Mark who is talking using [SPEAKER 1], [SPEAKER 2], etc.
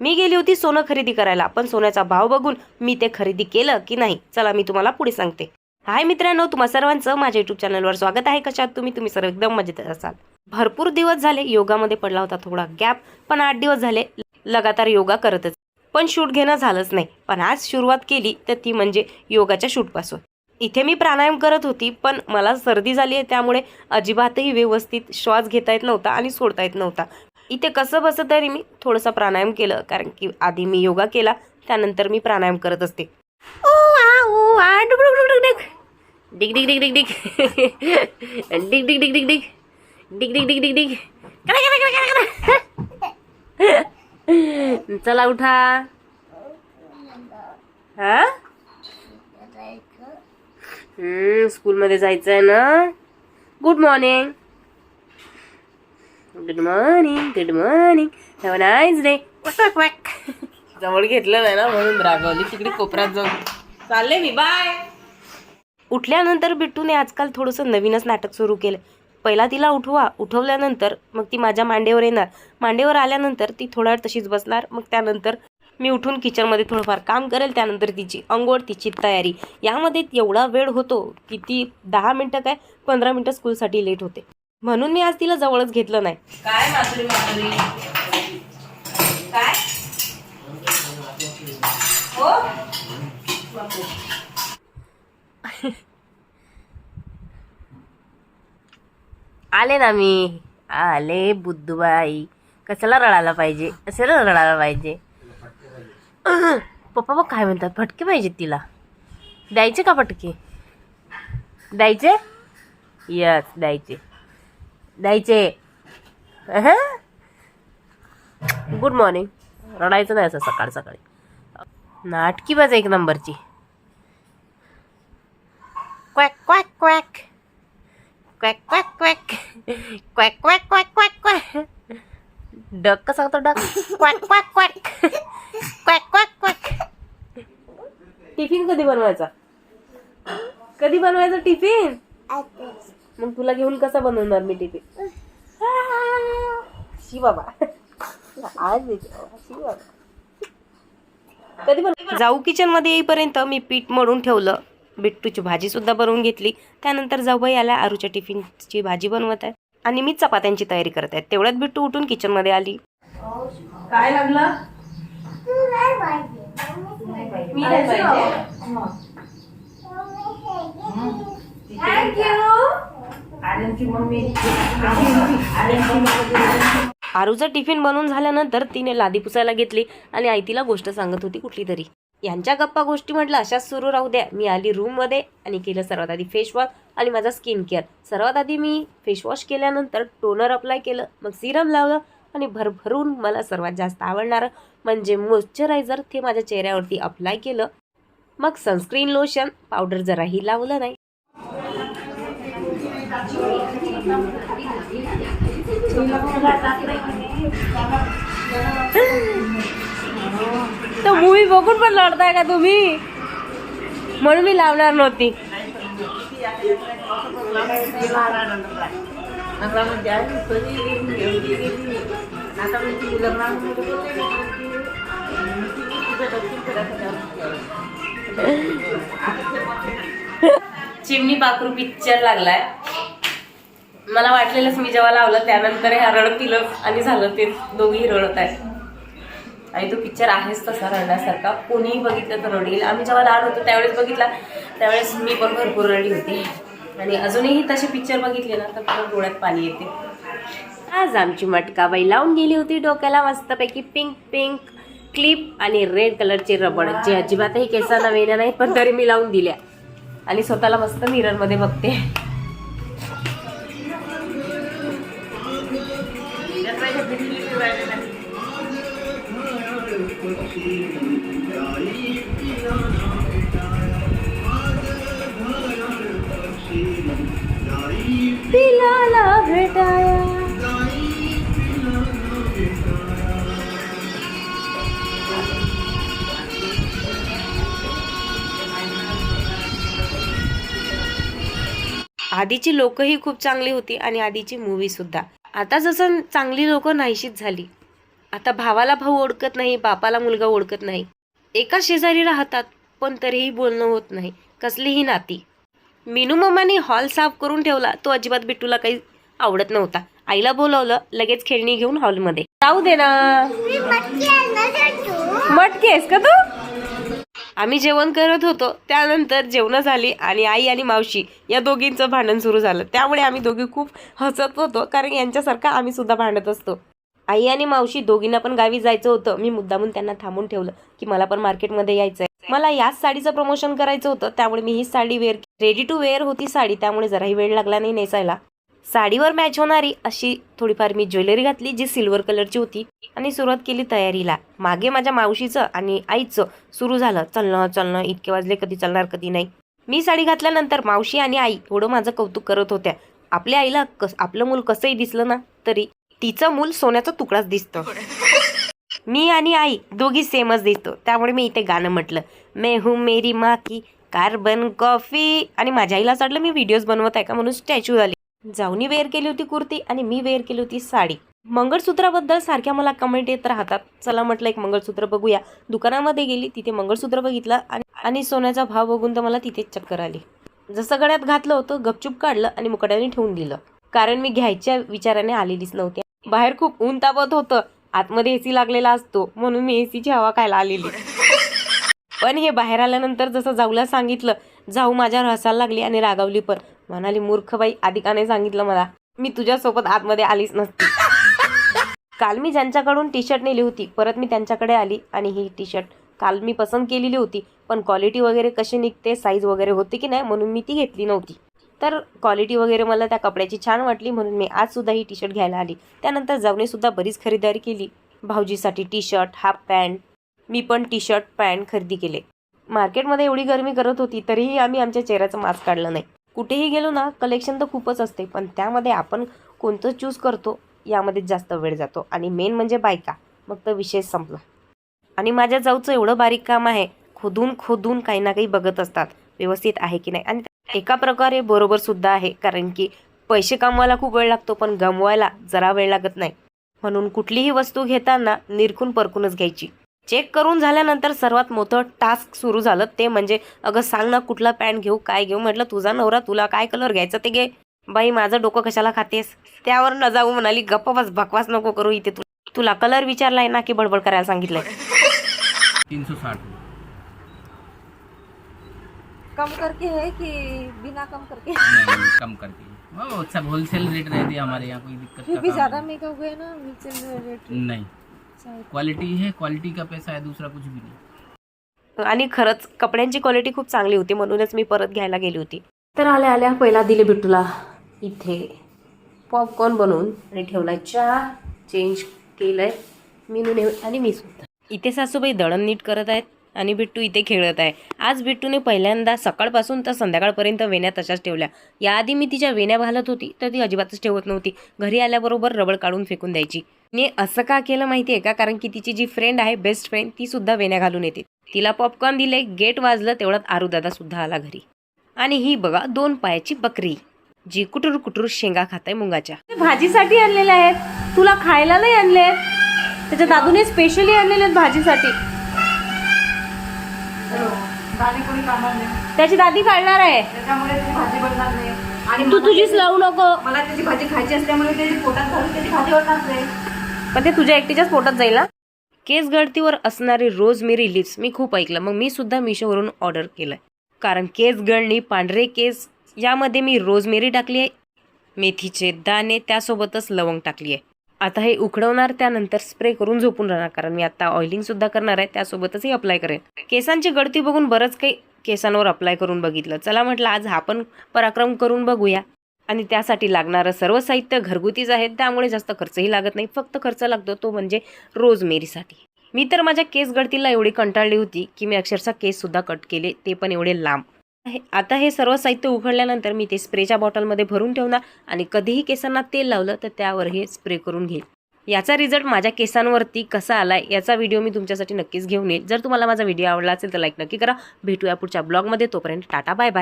[SPEAKER 1] मी गेली होती सोनं खरेदी करायला पण सोन्याचा भाव बघून मी ते खरेदी केलं की नाही? चला मी तुम्हाला पुढे सांगते. हाय मित्रांनो तुम्हा सर्वांचं माझ्या युट्यूब चॅनलवर स्वागत आहे. कशात तुम्ही? तुम्ही सर्व एकदम मजेत असाल. भरपूर दिवस झाले योगामध्ये पडला होता थोडा गॅप पण आठ दिवस झाले लगातार योगा करतच. पण शूट घेणं झालंच नाही. पण आज सुरुवात केली तर ती म्हणजे योगाच्या शूटपासून. इथे मी प्राणायाम करत होती पण मला सर्दी झाली आहे त्यामुळे अजिबातही व्यवस्थित श्वास घेता येत नव्हता आणि सोडता येत नव्हता. इथे कसं बसं तरी मी? थोडंसं प्राणायाम केलं कारण की आधी मी योगा केला त्यानंतर मी प्राणायाम करत असते. ओ आ ओ आ डुक डिग डिग डिग डिग डिग डिग डिग डिग डिग डिग डिग डिग डिग डिग डिग करा, करा, करा, करा. चला उठा. हा? हम्म स्कूलमध्ये जायचं आहे ना? Good morning good morning good morning have nice day जवळ घेतलं नाही ना म्हणून रागवली. तिकडे कोपऱ्यात जाऊन. चालले मी बाय उठल्यानंतर बिट्टूने आजकाल थोडंसं नवीनच नाटक सुरू केलं. पहिला तिला उठवा उठवल्यानंतर मग ती माझ्या मांडीवर येणार. मांडीवर आल्यानंतर ती थोडा वेळ तशीच बसणार. मग त्यानंतर मी उठून किचनमध्ये थोडंफार काम करेल. त्यानंतर तिची अंघोळ तिची तयारी. यामध्ये एवढा वेळ होतो की ती दहा मिनटं काय पंधरा मिनटं स्कूलसाठी लेट होते. म्हणून मी आज तिला जवळच घेतलं नाही. काय माधुरी माधुरी? काय? हो? आले ना मी. आले बुद्धूबाई. कशाला रडायला पाहिजे? कशाला रडायला पाहिजे? पप्पा बघ काय म्हणतात. फटके पाहिजेत तिला. द्यायचे का फटके? द्यायचे? यस द्यायचे. द्यायचे. गुड मॉर्निंग रडायचं नाही असं सकाळ सकाळी. नाटकी बाज एक नंबरची. क्वॅक क्वॅक क्वॅक क्वॅक क्वॅक क्वॅक क्वॅक क्वॅक क्वॅक क्वॅक क्वॅक डक का सांगतो डक क्वॅक क्वॅक क्वॅक क्वॅक क्वॅक क्वॅक टिफिन कधी बनवायचा? कधी बनवायचा टिफिन मग तुला घेऊन कसा बनवणार मी टिफिन? शी बाबा. आज शी बाबा. कधी पण जाऊ किचनमध्ये येईपर्यंत मी पीठ मळून ठेवलं. बिट्टूची भाजी सुद्धा बनवून घेतली. त्यानंतर जाऊबाई आल्या आरूच्या टिफिनची भाजी बनवत आहे आणि मी चपात्यांची तयारी करत आहे तेवढ्यात बिट्टू उठून किचनमध्ये आली. काय लागलं? मी नाही पाहिजे. आरूचा टिफिन बनवून झाल्यानंतर तिने लादी पुसायला घेतली आणि आई तिला गोष्ट सांगत होती कुठली तरी. यांच्या गप्पा गोष्टी म्हटलं अशाच सुरू राहू द्या. मी आली रूममध्ये आणि केलं सर्वात आधी फेसवॉश आणि माझा स्किन केअर सर्वात आधी मी फेसवॉश केल्यानंतर टोनर अप्लाय केलं मग सिरम लावलं आणि भरभरून मला सर्वात जास्त आवडणारं म्हणजे मॉइश्चरायझर ते माझ्या चेहऱ्यावरती अप्लाय केलं. मग सनस्क्रीन लोशन पावडर जराही लावलं नाही. तर मूवी बघून पण लढताय का तुम्ही? म्हणून मी लावणार नव्हती. चिमणी पाखरू पिक्चर लागलाय. मला वाटलेलंच मी जेव्हा लावलं त्यानंतर ह्या रडत दिलं आणि झालं ते दोघी रडत आहेत. आणि तो पिक्चर आहेच तसा रडण्यासारखा. कोणीही बघितलं तर रडेल आम्ही जेव्हा लहान होतो त्यावेळेस बघितला. त्यावेळेस मी पण भरपूर रडली होती. आणि अजूनही तसे पिक्चर बघितले ना तर परत डोळ्यात पाणी येते. आज आमची मटकाबाई लावून गेली होती डोक्याला मस्तपैकी पिंक पिंक क्लिप आणि रेड कलरचे रबड जे अजिबातही केसांना वेण्या नाही पण तरी मी लावून दिल्या. आणि स्वतःला मस्त मिररमध्ये बघते. भेटाया. आधीची लोकही खूप चांगली होती आणि आधीची मूवी सुद्धा. आता जसं चांगली लोक नाहीशीच झाली. आता भावाला भाऊ ओळखत नाही बापाला मुलगा ओळखत नाही. एका शेजारी राहतात पण तरीही बोलणं होत नाही. कसलीही नाती. मीनू मम्माने हॉल साफ करून ठेवला तो अजिबात बिट्टूला काही आवडत नव्हता. आईला बोलवलं लगेच खेळणी घेऊन हॉलमध्ये. जाऊ दे ना. मटकी आहेस का तू? आम्ही जेवण करत होतो त्यानंतर जेवणं झाली आणि आई आणि मावशी या दोघींचं भांडण सुरू झालं. त्यामुळे आम्ही दोघी खूप हसत होतो कारण यांच्यासारखं आम्ही सुद्धा भांडत असतो. आई आणि मावशी दोघींना पण गावी जायचं होतं. मी मुद्दामून त्यांना थांबून ठेवलं की मला पण मार्केटमध्ये यायचं आहे मला याच साडीचं प्रमोशन करायचं होतं त्यामुळे मी ही sari wear ready to wear होती साडी त्यामुळे जराही वेळ लागला नाही नेसायला. साडीवर मॅच होणारी अशी थोडीफार मी ज्वेलरी घातली जी सिल्वर कलरची होती. आणि सुरुवात केली तयारीला. मागे माझ्या मावशीचं आणि आईचं सुरू झालं. चलणं चलणं इतके वाजले कधी चालणार कधी नाही. मी साडी घातल्यानंतर मावशी आणि आई एवढं माझं कौतुक करत होत्या. आपल्या आईला कस आपलं मूल कसंही दिसलं ना तरी तिचं मूल सोन्याचा तुकडाच दिसतं. मी आणि आई दोघी सेमच दिसतो. त्यामुळे मी इथे गाणं म्हटलं. मैं हू मेरी माकी कार्बन कॉफी आणि माझ्या आईला चाललं मी व्हिडिओज बनवत आहे का? म्हणून स्टॅच्यू झाली जाऊनी वेअर केली होती कुर्ती आणि मी वेअर केली होती साडी. मंगळसूत्राबद्दल सारख्या मला कमेंट येत राहतात. चला म्हटलं एक मंगळसूत्र बघूया. दुकानामध्ये गेली तिथे मंगळसूत्र बघितलं आणि आणि सोन्याचा भाव बघून तर मला तिथेच चक्कर आली. जसं गळ्यात घातलं होतं गपचूप काढलं आणि मुकड्याने ठेवून दिलं. कारण मी घ्यायच्या विचाराने आलेलीच नव्हती. बाहेर खूप ऊन तापत होतं. आतमध्ये एसी लागलेला असतो. म्हणून मी एसीची हवा खायला आलेली. पण हे बाहेर आल्यानंतर जसं जाऊला सांगितलं जाऊ माझ्यावर हसायला लागली आणि रागावली पण. म्हणाली मूर्ख बाई सांगितलं मला. मी तुझ्यासोबत आतमध्ये आलीच नसती. काल मी ज्यांच्याकडून टी शर्ट नेली होती परत मी त्यांच्याकडे आली आणि ही टी शर्ट काल मी पसंत केलेली होती. पण क्वालिटी वगैरे कशी निघते साईज वगैरे होती की नाही म्हणून मी ती घेतली नव्हती. तर क्वालिटी वगैरे मला त्या कपड्याची छान वाटली म्हणून मी आजसुद्धा ही टी शर्ट घ्यायला आली. त्यानंतर जाऊनेसुद्धा बरीच खरेदी केली. भाऊजीसाठी टी शर्ट हाफ पॅन्ट मी पण टी शर्ट पॅन्ट खरेदी केले. मार्केटमध्ये एवढी गरमी करत होती तरीही आम्ही आमच्या चेहऱ्याचं मास्क काढलं नाही. कुठेही गेलो ना कलेक्शन तर खूपच असते पण त्यामध्ये आपण कोणतं चूज करतो यामध्ये जास्त वेळ जातो. आणि मेन म्हणजे बायका मग तर विषय संपला. आणि माझ्या जाऊचं एवढं बारीक काम आहे खोदून खोदून काही ना काही बघत असतात व्यवस्थित आहे की नाही. आणि एका प्रकारे बरोबर सुद्धा आहे कारण की पैसे कमवायला खूप वेळ लागतो पण गमवायला जरा वेळ लागत नाही. म्हणून कुठलीही वस्तू घेताना निरखून परखूनच घ्यायची. चेक करून झाल्यानंतर सर्वात मोठं टास्क सुरू झालं. ते म्हणजे अगं सांग ना कुठला पॅन्ट घेऊ काय घेऊ? म्हटलं तुझा नवरा तुला काय कलर घ्यायचं ते घे. बाई माझं डोकं कशाला खातेस? त्यावर न जाऊ म्हणाली गप्प बस बकवास नको करू इथे तू. तुला कलर विचारलाय ना की बडबड करायला सांगितलंय?
[SPEAKER 2] तीन सौ साठ.
[SPEAKER 3] कम करके है कि बिना कम करके?
[SPEAKER 2] कम करके। वो सब होलसेल रेट रहती है हमारे यहाँ कोई दिक्कत
[SPEAKER 3] फिर भी ज्यादा महंगा हुआ है ना नीचे रेट
[SPEAKER 2] नहीं। क्वालिटी है क्वालिटी का पैसा है दूसरा कुछ भी नहीं.
[SPEAKER 1] आणि खरंच कपड्यांची क्वालिटी खूप चांगली होती म्हणूनच मी परत घ्यायला गेली होती. तर आल्या आल्या पहिला दिले बिट्टूला इथे पॉपकॉर्न बनवून आणि ठेवलाय चहा चेंज केलंय मीनूने आणि मी सुद्धा. इथे सासूबाई दळण नीट करत आहेत आणि बिट्टू इथे खेळत आहे. आज बिट्टूने पहिल्यांदा सकाळपासून तर संध्याकाळपर्यंत वेण्या तशाच ठेवल्या. याआधी मी तिच्या वेण्या घालत होती तर ती अजिबातच ठेवत नव्हती. घरी आल्याबरोबर रबड काढून फेकून द्यायची. मी असं का केलं माहिती आहे का? कारण की तिची जी फ्रेंड आहे बेस्ट फ्रेंड ती सुद्धा वेण्या घालून येते. तिला पॉपकॉर्न दिले गेट वाजलं तेवढ्यात आरुदादा सुद्धा आला घरी. आणि ही बघा दोन पायाची बकरी जी कुटूर कुटूर शेंगा खाताय मुंगाच्या. भाजीसाठी आणलेल्या आहेत. तुला खायला नाही आणले त्याच्या दादूने स्पेशली आणलेले आहेत भाजीसाठी. त्याची दादी काढणार आहे.
[SPEAKER 3] त्याच्यामुळे त्याची भाजी बनणार नाही. आणि
[SPEAKER 1] तू तुझीच लावू नको.
[SPEAKER 3] मला त्याची भाजी खायची असल्यामुळे त्याची पोटात घालून त्याची भाजी बनणार नाही.
[SPEAKER 1] पण ते तुझ्या एकटीच्याच पोटात जाईल ना केस गळतीवर असणारी रोजमेरी लिप्स मी खूप ऐकलं. मग मी सुद्धा मिशोवरून ऑर्डर केलंय. कारण केस गळणी पांढरे केस यामध्ये मी रोजमेरी टाकली आहे मेथीचे दाणे त्यासोबतच लवंग टाकली आहे. आता हे उकडवणार त्यानंतर स्प्रे करून झोपून राहणार. कारण मी आता ऑइलिंग सुद्धा करणार आहे त्यासोबतच हे अप्लाय करेन. केसांची गळती बघून बरंच काही केसांवर अप्लाय करून बघितलं. चला म्हटलं आज हा पण पराक्रम करून बघूया. आणि त्यासाठी लागणारं सर्व साहित्य घरगुतीच आहे. त्यामुळे जास्त खर्चही लागत नाही. फक्त खर्च लागतो तो म्हणजे रोजमेरीसाठी. मी तर माझ्या केस गळतीला एवढी कंटाळली होती की मी अक्षरशः केससुद्धा कट केले. ते पण एवढे लांब. आता हे सर्व साहित्य उघडल्यानंतर मी ते स्प्रेच्या बॉटलमध्ये भरून ठेवणार आणि कधीही केसांना तेल लावलं तर त्यावर हे स्प्रे करून घेईल. याचा रिझल्ट माझ्या केसांवरती कसा आलाय याचा व्हिडिओ मी तुमच्यासाठी नक्कीच घेऊन येईल. जर तुम्हाला माझा व्हिडिओ आवडला असेल तर लाईक नक्की करा. भेटूया पुढच्या ब्लॉगमध्ये. तोपर्यंत टाटा बाय बाय